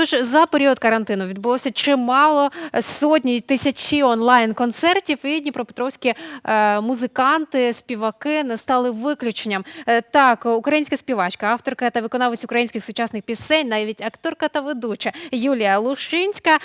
Тож за період карантину відбулося чимало е, сотні й тисячі онлайн-концертів, і дніпропетровські е, музиканти, співаки не стали виключенням. Е, так, українська співачка, авторка та виконавець українських сучасних пісень, навіть акторка та ведуча Юлія Лушинська.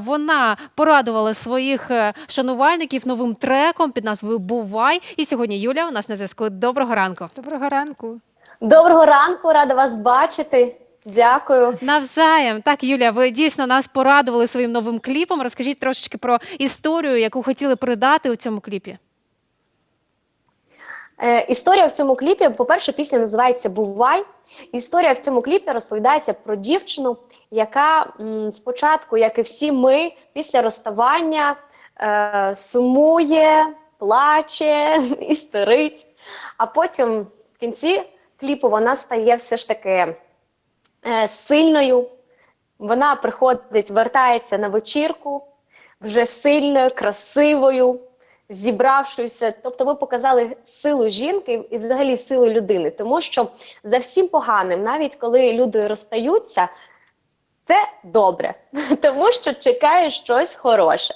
вона порадувала своїх шанувальників новим треком під назвою Бувай. І сьогодні Юля у нас на зв'язку. Доброго ранку. Доброго ранку. Доброго ранку, рада вас бачити. Дякую. Навзаєм. Так, Юля, ви дійсно нас порадували своїм новим кліпом. Розкажіть трошечки про історію, яку хотіли передати у цьому кліпі. Е, історія в цьому кліпі, по-перше, пісня називається Бувай. Історія в цьому кліпі розповідається про дівчину, яка м, спочатку, як і всі ми, після розставання е, сумує, плаче, істерить. А потім в кінці кліпу вона стає все ж таки сильною. Вона приходить, вертається на вечірку вже сильною, красивою, зібравшися. Тобто, ми показали силу жінки і взагалі силу людини, тому що за всім поганим, навіть коли люди розстаються, це добре, тому що чекає щось хороше.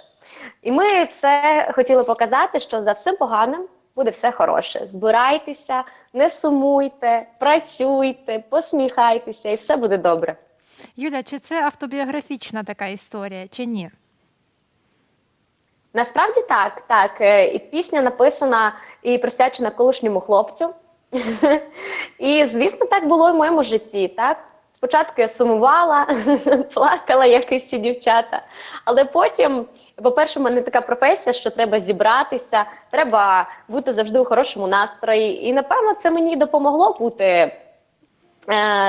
І ми це хотіли показати, що за всім поганим буде все хороше. Збирайтеся, не сумуйте, працюйте, посміхайтеся, і все буде добре. Юля, чи це автобіографічна така історія, чи ні? Насправді так, так. Е, І пісня написана і присвячена колишньому хлопцю. І, звісно, так було і в моєму житті. Так? Спочатку я сумувала, плакала, як і всі дівчата. Але потім, по-перше, в мене така професія, що треба зібратися, треба бути завжди у хорошому настрої. І, напевно, це мені допомогло бути е,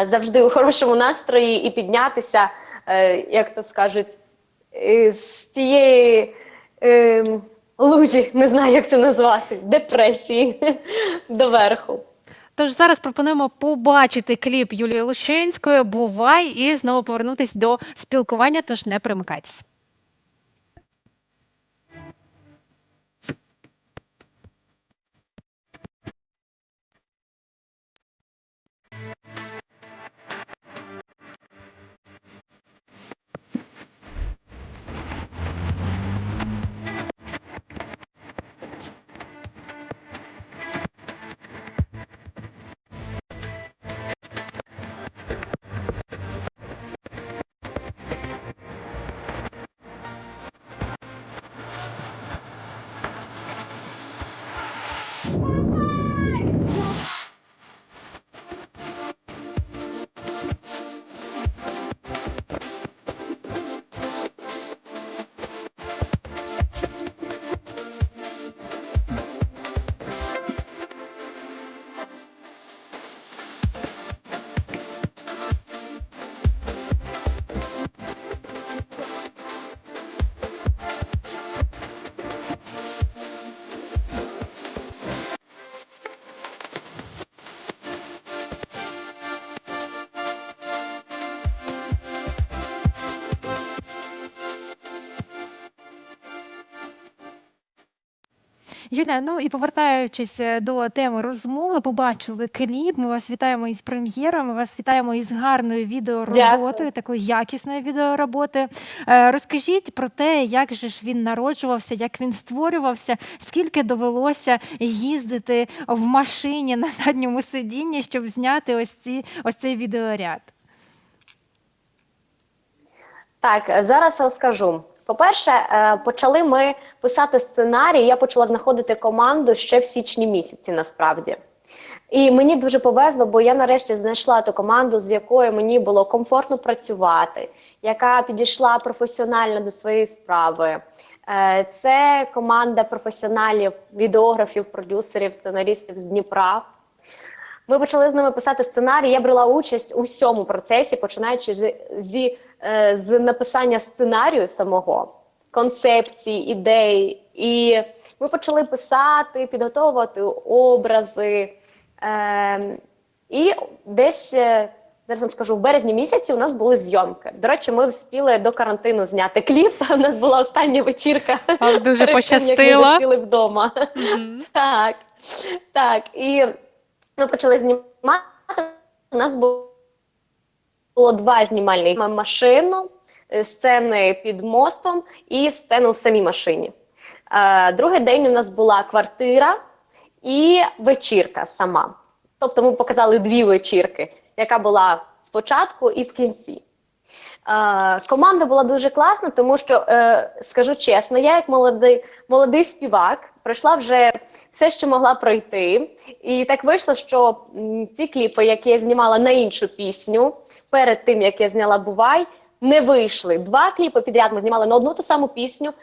завжди у хорошому настрої і піднятися, е, як то скажуть, е, з тієї е, лужі, не знаю, як це назвати, депресії доверху. Тож зараз пропонуємо побачити кліп Юлії Лущинської Бувай і знову повернутись до спілкування. Тож не примикайтесь. Юля, ну і повертаючись е, до теми розмови, побачили кліп. Ми вас вітаємо із прем'єром. Ми вас вітаємо із гарною відеороботою, Дякую. такою якісною відеороботою. Е, Розкажіть про те, як же ж він народжувався, як він створювався, скільки довелося їздити в машині на задньому сидінні, щоб зняти ось ці ось цей відеоряд. Так, зараз розкажу. По-перше, е, почали ми писати сценарій. Я почала знаходити команду ще в січні місяці, насправді. І мені дуже повезло, бо я нарешті знайшла ту команду, з якою мені було комфортно працювати, яка підійшла професіонально до своєї справи. Е, Це команда професіоналів, відеографів, продюсерів, сценаристів з Дніпра. Ми почали з ними писати сценарій. Я брала участь у всьому процесі, починаючи зі, з написання сценарію самого, концепції, ідей. І ми почали писати, підготовувати образи. Е, і десь, е, зараз вам скажу, в березні місяці у нас були зйомки. До речі, ми вспіли до карантину зняти кліп. У нас була остання вечірка. Вам дуже як ми пощастило. засіли вдома. Мгм. Так, так. І ми почали знімати. У нас було було два знімальні машину, е, сцени під мостом і сцену в самій машині. Е, Другий день у нас була квартира і вечірка сама. Тобто ми показали дві вечірки, яка була спочатку і в кінці. Е, команда була дуже класна, тому що скажу чесно, я як молодий, молодий співак пройшла вже все, що могла пройти. І так вийшло, що ці кліпи, які я знімала на іншу пісню, перед тим як я зняла Бувай, не вийшли. Два кліпи підряд ми знімали на одну ту саму пісню,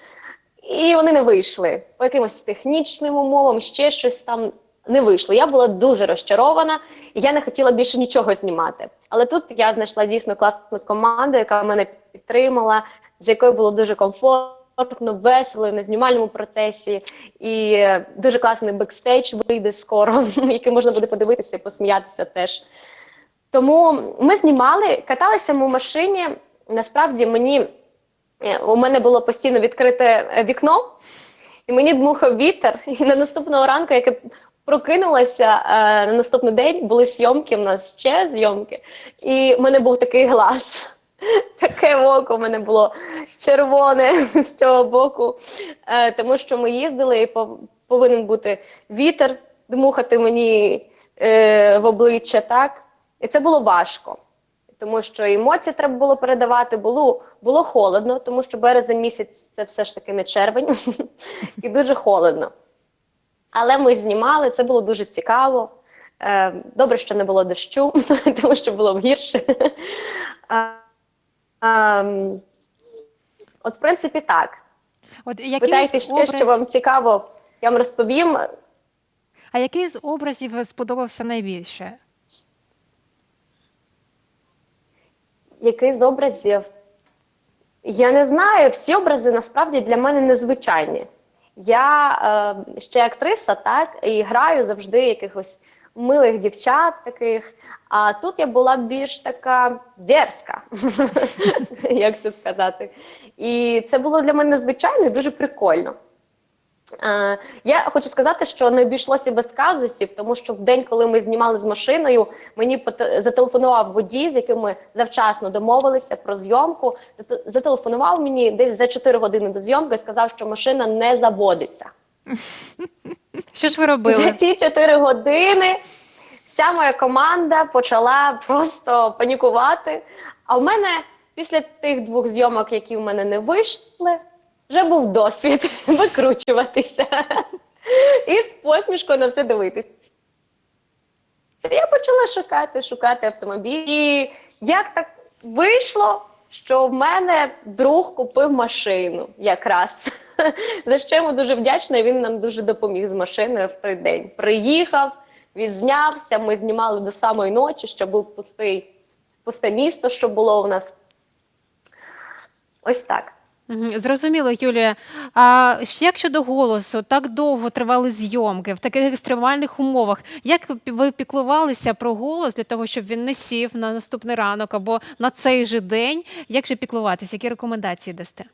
і вони не вийшли. По якимось технічним умовам, ще щось там не вийшло. Я була дуже розчарована, і я не хотіла більше нічого знімати. Але тут я знайшла дійсно класну команду, яка мене підтримала, з якою було дуже комфортно, весело на знімальному процесі. І дуже класний бекстейдж вийде скоро, який можна буде подивитися і посміятися теж. Тому ми знімали, каталися ми в машині. Насправді мені е, у мене було постійно відкрите е, вікно, і мені дмухав вітер. І на наступного ранку, як я прокинулася е, на наступний день, були зйомки, в нас ще зйомки, і в мене був такий глаз. Таке око в мене було червоне з цього боку, тому що ми їздили і пов- повинен бути вітер дмухати мені в обличчя, так? І це було важко, тому що емоції треба було передавати. Було, було холодно, тому що березень місяць це все ж таки не червень, і дуже холодно. Але ми знімали, це було дуже цікаво. Е, Добре, що не було дощу, тому що було б гірше. А, а, м, От, в принципі, так. От Питайте ще, що вам цікаво, я вам розповім. А який з образів сподобався найбільше? Який з образів? Я не знаю, всі образи насправді для мене незвичайні. Я е, ще актриса, так, і граю завжди якихось милих дівчат таких. А тут я була більш така дерзка, як це сказати. І це було для мене звичайно і дуже прикольно. Е, я хочу сказати, що не обійшлося без казусів, тому що в день, коли ми знімали з машиною, мені зателефонував водій, з яким ми завчасно домовилися про зйомку. Зателефонував мені десь за 4 години до зйомки і сказав, що машина не заводиться. Що ж ви За робили? ці 4 години вся моя команда почала просто панікувати. А в мене після тих двох зйомок, які в мене не вийшли, вже був досвід викручуватися і з посмішкою на все дивитися. Я почала шукати, шукати автомобіль. І як так вийшло, що в мене друг купив машину якраз. За що йому дуже вдячна, він нам дуже допоміг з машиною в той день. Приїхав, відзнявся, ми знімали до самої ночі, щоб був пустий, пусте місто, що було у нас. Ось так. Зрозуміло, Юлія. А як щодо голосу, так довго тривали зйомки в таких екстремальних умовах. Як ви піклувалися про голос для того, щоб він не сів на наступний ранок або на цей же день? Як же піклуватися? Які рекомендації дасте?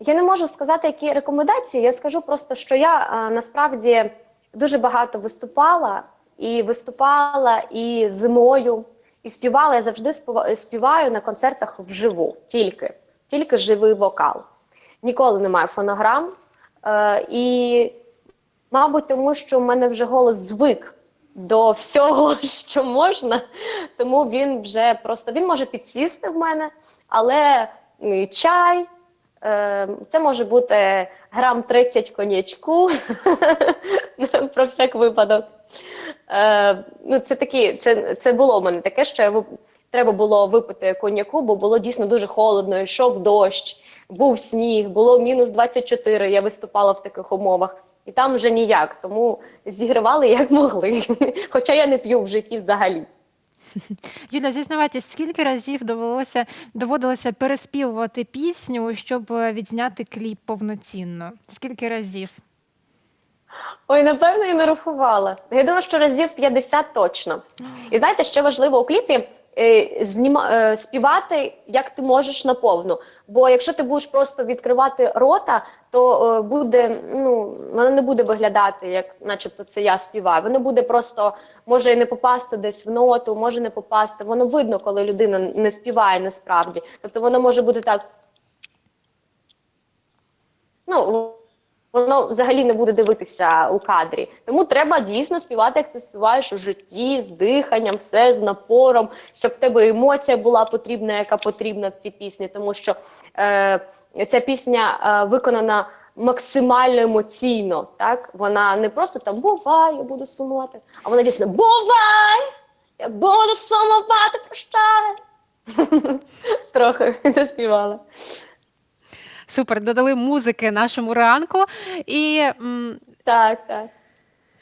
Я не можу сказати, які рекомендації. Я скажу просто, що я насправді дуже багато виступала і виступала і зимою, і співала. Я завжди співаю на концертах вживу, тільки, тільки живий вокал. Ніколи немає фонограм. Е, і, мабуть, тому що в мене вже голос звик до всього, що можна, тому він вже просто він може підсісти в мене, але чай. Е, Це може бути грам 30 коньячку про всяк випадок. Е, Ну, це такі, це, це було в мене таке, що треба було випити коньяку, бо було дійсно дуже холодно, йшов дощ, був сніг, було мінус 24, я виступала в таких умовах. І там вже ніяк, тому зігривали як могли. Хоча я не п'ю в житті взагалі. Юля, зізнавайтесь, скільки разів довелося доводилося переспівувати пісню, щоб е, відзняти кліп повноцінно? Скільки разів? Ой, напевно, я не рахувала. Я думаю, що разів 50 точно. І знаєте, ще важливо у кліпі е, е, співати, як ти можеш наповну. Бо якщо ти будеш просто відкривати рота, то е, буде, ну, воно не буде виглядати, як начебто це я співаю. Воно буде просто, може і не попасти десь в ноту, може не попасти. Воно видно, коли людина не співає насправді. Тобто воно може бути так. Ну, воно взагалі не буде дивитися у кадрі. Тому треба дійсно співати, як ти співаєш у житті, з диханням, все з напором, щоб в тебе емоція була потрібна, яка потрібна в цій пісні. Тому що е, ця пісня е, виконана максимально емоційно. Так? Вона не просто там бувай, я буду сумувати, а вона дійсно бувай! Я буду сумувати, прощай. Трохи заспівала. Супер, додали музики нашому ранку. І Так, так.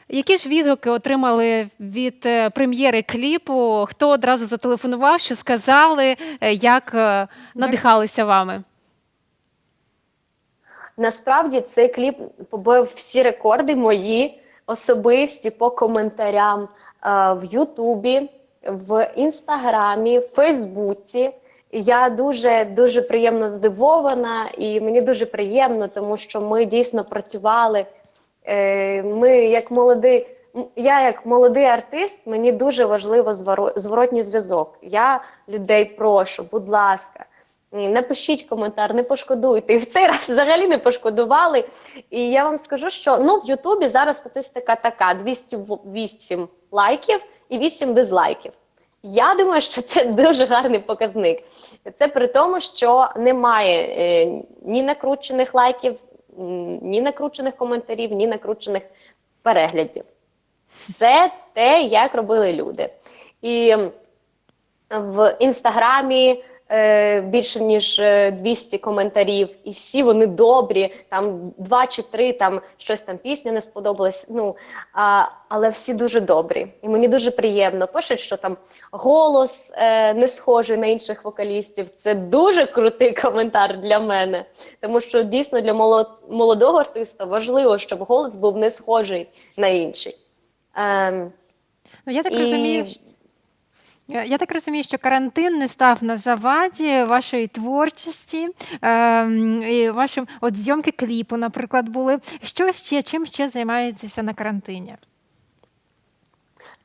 які ж відгуки отримали від е, прем'єри кліпу? Хто одразу зателефонував, що сказали, е, як е, надихалися вами? Насправді цей кліп побив всі рекорди мої особисті по коментарям в Ютубі, в Інстаграмі, в Фейсбуці. Я дуже дуже приємно здивована, і мені дуже приємно, тому що ми дійсно працювали. Е, Ми як молодий, я як молодий артист, мені дуже важливо зворо- зворотній зв'язок. Я людей прошу, будь ласка, Напишіть коментар, не пошкодуйте. І в цей раз взагалі не пошкодували. І я вам скажу, що ну в Ютубі зараз статистика така: 208 лайків і 8 дизлайків. Я думаю, що це дуже гарний показник. Це при тому, що немає е, ні накручених лайків, ні накручених коментарів, ні накручених переглядів. Це те, як робили люди. І в інстаграмі е, більше ніж е, 200 коментарів, і всі вони добрі. Там два чи три, там щось там пісня не сподобалась. Ну а, але всі дуже добрі, і мені дуже приємно. Пишуть, що там голос е, не схожий на інших вокалістів. Це дуже крутий коментар для мене, тому що дійсно для молодого артиста важливо, щоб голос був не схожий на інший. Ем, Ну, я так І- розумію, я я так розумію, що карантин не став на заваді вашої творчості, ем, і вашим от зйомки кліпу, наприклад, були. Що ще, чим ще займаєтеся на карантині?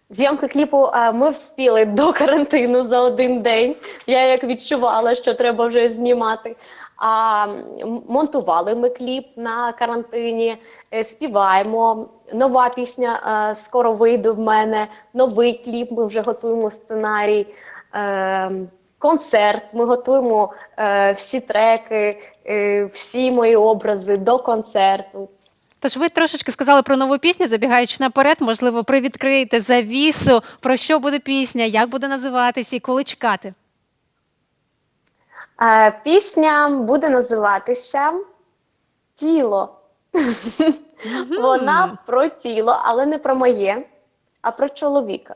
Зйомки кліпу е, ми вспіли до карантину за один день. Я як відчувала, що треба вже знімати. А монтували ми кліп на карантині, е, співаємо. Нова пісня е, скоро вийде в мене. Новий кліп. Ми вже готуємо сценарій. Е, Концерт, ми готуємо е, всі треки, е, всі мої образи до концерту. Тож ви трошечки сказали про нову пісню, забігаючи наперед, можливо, привідкриєте завісу, про що буде пісня, як буде називатися і коли чекати. Е, Пісня буде називатися Тіло. Вона про тіло, але не про моє, а про чоловіка.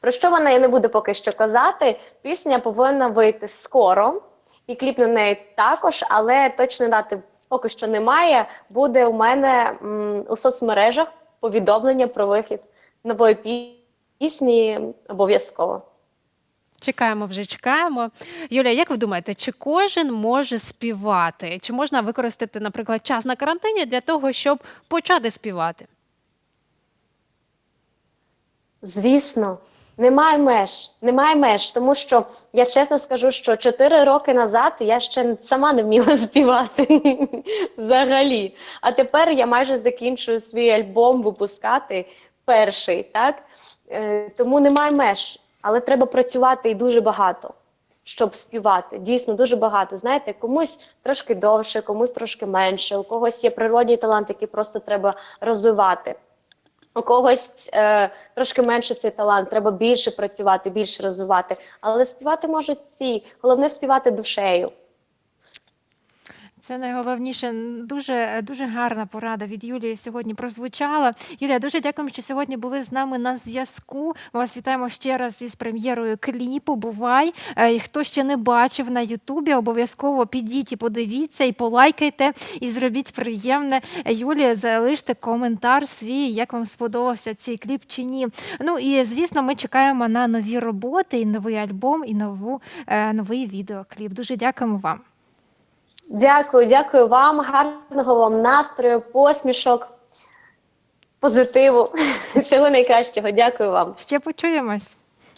Про що вона я не буду поки що казати. Пісня повинна вийти скоро, і кліп на неї також, але точно дати поки що немає. Буде у мене м, у соцмережах повідомлення про вихід нової пісні обов'язково. Чекаємо вже, чекаємо. Юля, як ви думаєте, чи кожен може співати? Чи можна використати, наприклад, час на карантині для того, щоб почати співати? Звісно, немає меж, немає меж, тому що я чесно скажу, що 4 роки назад я ще сама не вміла співати взагалі. А тепер я майже закінчую свій альбом випускати перший, так? Е, тому немає меж, але треба працювати і дуже багато, щоб співати. Дійсно, дуже багато. Знаєте, комусь трошки довше, комусь трошки менше, у когось є природній талант, який просто треба розвивати. У когось е, трошки менше цей талант, треба більше працювати, більше розвивати. Але співати можуть всі. Головне співати душею. Це найголовніше. Дуже дуже гарна порада від Юлії сьогодні прозвучала. Юлія, дуже дякуємо, що сьогодні були з нами на зв'язку. Ми вас вітаємо ще раз із прем'єрою кліпу. Бувай. Е, і Хто ще не бачив на Ютубі, обов'язково підіть і подивіться, і полайкайте, і зробіть приємне. Юлія, залиште коментар свій, як вам сподобався цей кліп чи ні. Ну і звісно, ми чекаємо на нові роботи, і новий альбом, і нову е, новий відеокліп. Дуже дякуємо вам. Дякую, дякую вам. Гарного вам настрою, посмішок, позитиву. Всього найкращого. Дякую вам. Ще почуємось.